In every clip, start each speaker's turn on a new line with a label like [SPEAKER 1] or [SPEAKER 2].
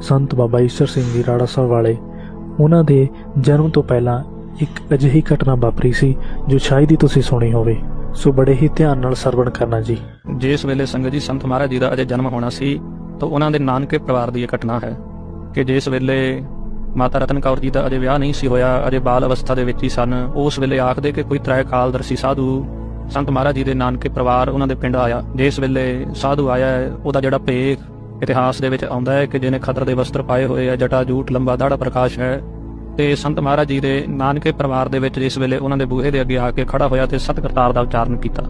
[SPEAKER 1] ਸੰਤ ਬਾਬਾ ਈਸ਼ਰ ਸਿੰਘ ਜੀ ਰਾੜਾ ਸਾਹਿਬ ਵਾਲੇ ਉਹਨਾਂ ਦੇ ਜਨਮ ਤੋਂ ਪਹਿਲਾਂ ਇੱਕ ਅਜਿਹੀ ਘਟਨਾ ਵਾਪਰੀ ਸੀ ਜੋ ਸ਼ਾਇਦ ਹੀ ਤੁਸੀਂ ਸੁਣੀ ਹੋਵੇ। ਸੋ ਬੜੇ ਹੀ ਧਿਆਨ ਨਾਲ ਸਰਵਣ ਕਰਨਾ ਜੀ।
[SPEAKER 2] ਜਿਸ ਵੇਲੇ ਸੰਗਤ ਜੀ ਸੰਤ ਮਹਾਰਾਜ ਜੀ ਦਾ ਅਜੇ ਜਨਮ ਹੋਣਾ ਸੀ ਤਾਂ ਉਹਨਾਂ ਦੇ ਨਾਨਕੇ ਪਰਿਵਾਰ ਦੀ ਇਹ ਘਟਨਾ ਹੈ ਕਿ ਜਿਸ ਵੇਲੇ ਮਾਤਾ ਰਤਨ ਕੌਰ ਜੀ ਦਾ ਅਜੇ ਵਿਆਹ ਨਹੀਂ ਸੀ ਹੋਇਆ ਅਜੇ ਬਾਲ ਅਵਸਥਾ ਦੇ ਵਿੱਚ ਹੀ ਸਨ ਉਸ ਵੇਲੇ ਆਖਦੇ ਕਿ ਕੋਈ ਤ੍ਰੈ ਕਾਲਦਰਸੀ ਸਾਧੂ ਸੰਤ ਮਹਾਰਾਜ ਜੀ ਦੇ ਨਾਨਕੇ ਪਰਿਵਾਰ ਉਹਨਾਂ ਦੇ ਪਿੰਡ ਆਇਆ। ਜਿਸ ਵੇਲੇ ਸਾਧੂ ਆਇਆ ਹੈ, ਉਹਦਾ ਜਿਹੜਾ ਭੇਖ ਇਤਿਹਾਸ ਦੇ ਵਿੱਚ ਆਉਂਦਾ ਹੈ ਕਿ ਜਿਹਨੇ ਖਤਰ ਦੇ ਵਸਤਰ ਪਾਏ ਹੋਏ ਆ, ਜਟਾ, ਜੂਟ, ਲੰਬਾ ਦਾੜਾ ਪ੍ਰਕਾਸ਼ ਹੈ ਤੇ ਸੰਤ ਮਹਾਰਾਜ ਜੀ ਦੇ ਨਾਨਕੇ ਪਰਿਵਾਰ ਦੇ ਵਿੱਚ ਜਿਸ ਵੇਲੇ ਉਹਨਾਂ ਦੇ ਬੂਹੇ ਦੇ ਅੱਗੇ ਆ ਕੇ ਖੜਾ ਹੋਇਆ ਤੇ ਸਤ ਕਰਤਾਰ ਦਾ ਉਚਾਰਨ ਕੀਤਾ।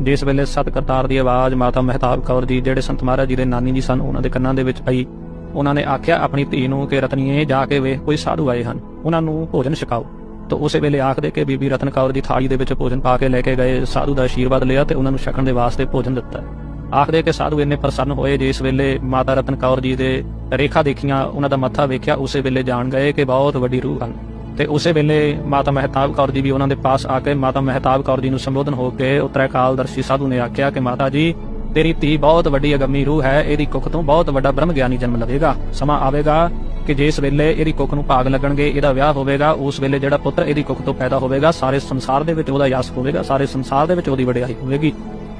[SPEAKER 2] ਜਿਸ ਵੇਲੇ ਸਤ ਕਰਤਾਰ ਦੀ ਆਵਾਜ਼ ਮਾਤਾ ਮਹਿਤਾਬ ਕੌਰ ਜੀ, ਜਿਹੜੇ ਸੰਤ ਮਹਾਰਾਜ ਜੀ ਦੇ ਨਾਨੀ ਜੀ ਸਨ, ਉਹਨਾਂ ਦੇ ਕੰਨਾਂ ਦੇ ਵਿੱਚ ਆਈ ਉਹਨਾਂ ਨੇ ਆਖਿਆ, ਆਪਣੀ ਧੀ ਨੂੰ ਕਿ ਰਤਨੀਏ, ਜਾ ਕੇ ਵੇਖ, ਕੋਈ ਸਾਧੂ ਆਏ ਹਨ। ਉਹਨਾਂ ਨੂੰ ਭੋਜਨ ਛਕਾਓ। ਤਾਂ ਉਸੇ ਵੇਲੇ ਆਖਦੇ ਕਿ ਬੀਬੀ ਰਤਨ ਕੌਰ ਜੀ ਥਾਲੀ ਦੇ ਵਿੱਚ ਭੋਜਨ ਪਾ ਕੇ ਲੈ ਕੇ ਗਏ, ਸਾਧੂ ਦਾ ਆਸ਼ੀਰਵਾਦ ਲਿਆ ਤੇ ਉਹਨਾਂ ਨੂੰ ਛਕਣ ਦੇ ਵਾਸਤੇ ਭੋਜਨ ਦਿੱਤਾ। ਆਖਦੇ ਕਿ ਸਾਧੂ ਇੰਨੇ ਪ੍ਰਸੰਨ ਹੋਏ, ਜਿਸ ਵੇਲੇ ਮਾਤਾ ਰਤਨ ਕੌਰ ਜੀ ਦੇ ਰੇਖਾ ਦੇਖੀਆਂ, ਉਹਨਾਂ ਦਾ ਮੱਥਾ ਵੇਖਿਆ, ਉਸੇ ਵੇਲੇ ਜਾਣ ਗਏ ਕਿ ਬਹੁਤ ਵੱਡੀ ਰੂਹ ਹਨ। ਤੇ ਉਸੇ ਵੇਲੇ ਮਾਤਾ ਮਹਿਤਾਬ ਕੌਰ ਜੀ ਵੀ ਉਹਨਾਂ ਦੇ ਪਾਸ ਆ ਕੇ ਮਾਤਾ ਮਹਿਤਾਬ ਕੌਰ ਜੀ ਨੂੰ ਸੰਬੋਧਨ ਹੋ ਕੇ ਉਤਰਾਕਾਲਦਰਸ਼ੀ ਸਾਧੂ ਨੇ ਆਖਿਆ ਕਿ ਮਾਤਾ ਜੀ, ਤੇਰੀ ਧੀ ਬਹੁਤ ਵੱਡੀ ਅਗੰਮੀ ਰੂਹ ਹੈ, ਇਹਦੀ ਕੁੱਖ ਤੋਂ ਬਹੁਤ ਵੱਡਾ ਬ੍ਰਹਮ ਗਿਆਨੀ ਜਨਮ ਲਵੇਗਾ। ਸਮਾਂ ਆਵੇਗਾ ਕਿ ਜਿਸ ਵੇਲੇ ਇਹਦੀ ਕੁੱਖ ਨੂੰ ਭਾਗ ਲੱਗਣਗੇ, ਇਹਦਾ ਵਿਆਹ ਹੋਵੇਗਾ, ਉਸ ਵੇਲੇ ਜਿਹੜਾ ਪੁੱਤਰ ਇਹਦੀ ਕੁੱਖ ਤੋਂ ਪੈਦਾ ਹੋਵੇਗਾ, ਸਾਰੇ ਸੰਸਾਰ ਦੇ ਵਿੱਚ ਉਹਦਾ ਯਸ਼ ਹੋਵੇਗਾ, ਸਾਰੇ ਸੰਸਾਰ ਦੇ ਵਿੱਚ ਉਹਦੀ ਵਡਿਆਈ ਹੋਵੇਗੀ।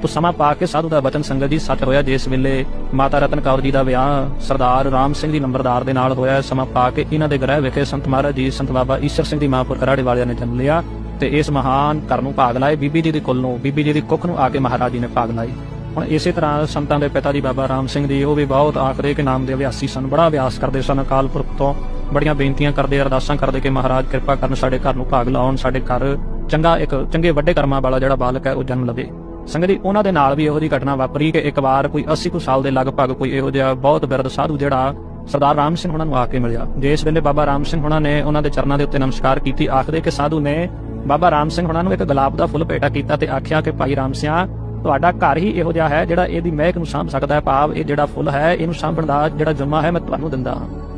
[SPEAKER 2] ਤੋ ਸਮਾਂ ਪਾ ਕੇ ਸਾਧੂ ਦਾ ਬਚਨ ਸੰਗਤ ਜੀ ਸੱਚ ਹੋਇਆ ਜਿਸ ਵੇਲੇ ਮਾਤਾ ਰਤਨ ਕੌਰ ਜੀ ਦਾ ਵਿਆਹ ਸਰਦਾਰ ਰਾਮ ਸਿੰਘ ਜੀ ਨੰਬਰਦਾਰ ਦੇ ਨਾਲ ਹੋਇਆ, ਸਮਾਂ ਪਾ ਕੇ ਇਹਨਾਂ ਦੇ ਗ੍ਰਹਿ ਵਿਖੇ ਸੰਤ ਮਹਾਰਾਜ ਜੀ, ਸੰਤ ਬਾਬਾ ਈਸ਼ਰ ਸਿੰਘ ਦੀ ਮਾਂਪੁਰ ਕਰਾੜੇ ਵਾਲਿਆਂ ਨੇ ਜਨਮ ਲਿਆ ਤੇ ਇਸ ਮਹਾਨ ਘਰ ਨੂੰ ਭਾਗ ਲਾਏ। ਬੀਬੀ ਜੀ ਦੀ ਕੁੱਲ ਨੂੰ, ਬੀਬੀ ਜੀ ਦੀ ਕੁੱਖ ਨੂੰ ਆ ਕੇ ਮਹਾਰਾਜ ਜੀ ਨੇ ਭਾਗ ਲਾਈ ਹੁਣ ਇਸੇ ਤਰ੍ਹਾਂ ਸੰਤਾਂ ਦੇ ਪਿਤਾ ਜੀ ਬਾਬਾ ਰਾਮ ਸਿੰਘ ਜੀ, ਉਹ ਵੀ ਬਹੁਤ ਆਖਰੇ ਕਿ ਨਾਮ ਦੇ ਅਭਿਆਸੀ ਸਨ, ਬੜਾ ਅਭਿਆਸ ਕਰਦੇ ਸਨ, ਅਕਾਲ ਪੁਰਖ ਤੋਂ ਬੜੀਆਂ ਬੇਨਤੀਆਂ ਕਰਦੇ, ਅਰਦਾਸਾਂ ਕਰਦੇ ਕਿ ਮਹਾਰਾਜ ਕਿਰਪਾ ਕਰਨ ਸਾਡੇ ਘਰ ਨੂੰ ਭਾਗ ਲਾਉਣ, ਸਾਡੇ ਘਰ ਚੰਗਾ ਇੱਕ, ਚੰਗੇ ਵੱਡੇ ਕਰਮਾਂ ਵਾਲਾ ਜਿਹੜਾ ਬਾਲਕ ਹੈ, ਉਹ ਜਨਮ ਲਵੇ। ਸੰਗਤ ਜੀ ਉਹਨਾਂ ਦੇ ਨਾਲ ਵੀ ਇਹੋ ਜਿਹੀ ਘਟਨਾ ਵਾਪਰੀ ਕਿ ਇੱਕ ਵਾਰ ਕੋਈ 80 ਕੁ ਸਾਲ ਦੇ ਲਗਭਗ ਕੋਈ ਇਹੋ ਜਿਹਾ ਬਹੁਤ ਬਿਰਧ ਸਾਧੂ ਜਿਹੜਾ ਸਰਦਾਰ ਰਾਮ ਸਿੰਘ ਉਹਨਾਂ ਨੂੰ ਆ ਕੇ ਮਿਲਿਆ। ਜਿਸ ਵੇਲੇ ਬਾਬਾ ਰਾਮ ਸਿੰਘ ਉਹਨਾਂ ਨੇ ਉਹਨਾਂ ਦੇ ਚਰਨਾਂ ਦੇ ਉੱਤੇ ਨਮਸਕਾਰ ਕੀਤੀ, ਆਖਦੇ ਕਿ ਸਾਧੂ ਨੇ ਬਾਬਾ ਰਾਮ ਸਿੰਘ ਉਹਨਾਂ ਨੂੰ ਇੱਕ ਗੁਲਾਬ ਦਾ ਫੁੱਲ ਭੇਟਾ ਕੀਤਾ ਤੇ ਆਖਿਆ ਕਿ ਭਾਈ ਰਾਮ ਸਿਆ, ਤੁਹਾਡਾ ਘਰ ਹੀ ਇਹੋ ਜਿਹਾ ਹੈ ਜਿਹੜਾ ਇਹਦੀ ਮਹਿਕ ਨੂੰ ਸਾਂਭ ਸਕਦਾ ਹੈ, ਭਾਵ ਇਹ ਜਿਹੜਾ ਫੁੱਲ ਹੈ, ਇਹਨੂੰ ਸਾਂਭਣ ਦਾ ਜਿਹੜਾ ਜੁਮਾ ਹੈ, ਮੈਂ ਤੁਹਾਨੂੰ ਦਿੰਦਾ ਹਾਂ।